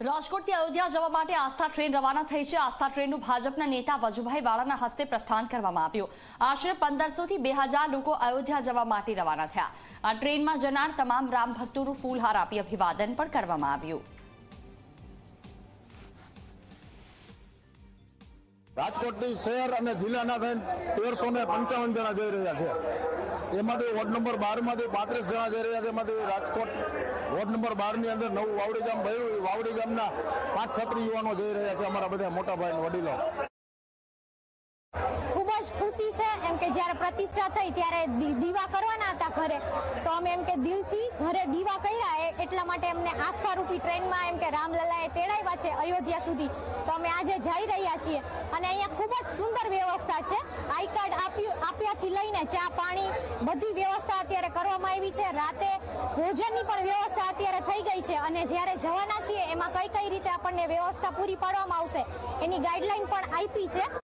રાજકોટથી અયોધ્યા જવા માટે આસ્થા ટ્રેન રવાના થઈ છે. આસ્થા ટ્રેનનું ભાજપના નેતા વજુભાઈ વાળાના હસ્તે પ્રસ્થાન કરવામાં આવ્યું. આશરે પંદરસોથી બે હજાર લોકો અયોધ્યા જવા માટે રવાના થયા. આ ટ્રેનમાં જનાર તમામ રામ ફૂલહાર આપી અભિવાદન પણ કરવામાં આવ્યું. રાજકોટથી શહેર અને જિલ્લાના થઈને તેરસો ને પંચાવન જણા જઈ રહ્યા છે. એમાંથી વોર્ડ નંબર બારમાંથી પાંત્રીસ જણા જઈ રહ્યા છે. એમાંથી રાજકોટ વોર્ડ નંબર બારની અંદર નવું વાવડી ગામ ભર્યું. વાવડી ગામના પાંચ છત્રી યુવાનો જઈ રહ્યા છે અમારા બધા મોટા ભાઈ વડીલો. ખૂબ જ ખુશી છે, એમ કે જ્યારે પ્રતિષ્ઠા થઈ ત્યારે દીવા કરવાના હતા. ઘરે તો અમે એમ કે દિલથી ઘરે દીવા કર્યા એટલા માટે એમને આસ્થારૂપી ટ્રેનમાં એમ કે રામલલાએ તેડાવ્યા છે અયોધ્યા સુધી. તો અમે આજે જઈ રહ્યા છીએ અને અહીંયા ખૂબ જ સુંદર વ્યવસ્થા છે. આઈ કાર્ડ આપ્યું આપ્યાથી લઈને ચા પાણી બધી વ્યવસ્થા અત્યારે કરવામાં આવી છે. રાતે ભોજનની પણ વ્યવસ્થા અત્યારે થઈ ગઈ છે અને જ્યારે જવાના છીએ એમાં કઈ કઈ રીતે આપણને વ્યવસ્થા પૂરી પાડવામાં આવશે એની ગાઈડલાઈન પણ આપી છે.